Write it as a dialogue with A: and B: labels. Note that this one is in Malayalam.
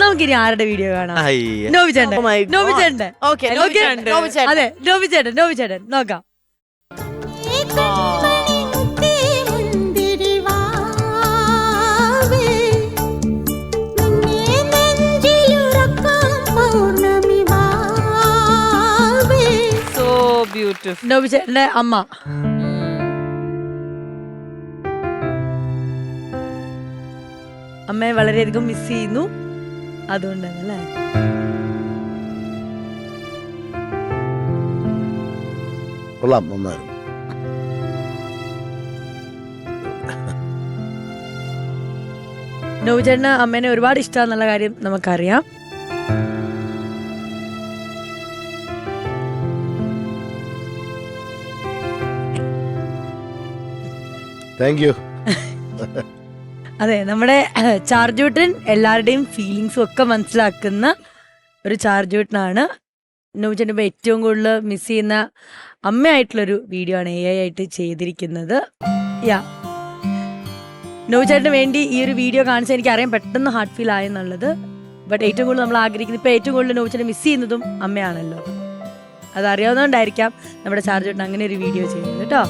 A: നമുക്കിനി ആരുടെ വീഡിയോ കാണാം?
B: അയ്യ.
A: നോബി
C: ഓക്കെ.
A: അതെ നോബി ചേട്ടൻ നോബി ചേട്ടൻ നോക്കാം.
C: സോ ബ്യൂട്ടിഫുൾ
A: നോബി ചേട്ടന്റെ അമ്മ. അമ്മയെ വളരെയധികം മിസ് ചെയ്യുന്നു. അതുകൊണ്ടാണ് അല്ലേ
D: കൊള്ളാം നന്നായിരുന്നു
A: അമ്മേനെ ഒരുപാട് ഇഷ്ടമാന്നുള്ള കാര്യം നമുക്കറിയാം.
D: താങ്ക് യു
A: അതെ നമ്മുടെ ചാർജൂട്ടൻ എല്ലാവരുടെയും ഫീലിങ്സും ഒക്കെ മനസ്സിലാക്കുന്ന ഒരു ചാർജൂട്ടനാണ്. ഇപ്പോൾ ഏറ്റവും കൂടുതൽ മിസ് ചെയ്യുന്ന അമ്മയായിട്ടുള്ളൊരു വീഡിയോ ആണ് എ ഐ ആയിട്ട് ചെയ്തിരിക്കുന്നത്. യാ നോബിച്ചേട്ടന് വേണ്ടി ഈ ഒരു വീഡിയോ കാണിച്ച എനിക്ക് അറിയാൻ പെട്ടെന്ന് ഹാർട്ട് ഫീൽ ആയെന്നുള്ളത് ബട്ട് ഏറ്റവും കൂടുതൽ നമ്മൾ ആഗ്രഹിക്കുന്നത് ഇപ്പോൾ ഏറ്റവും കൂടുതൽ നോബിച്ചേട്ടൻ മിസ് ചെയ്യുന്നതും അമ്മയാണല്ലോ. അതറിയാവുന്നതുകൊണ്ടായിരിക്കാം നമ്മുടെ ചാർജൂട്ടൻ അങ്ങനെ ഒരു വീഡിയോ ചെയ്യുന്നത് കേട്ടോ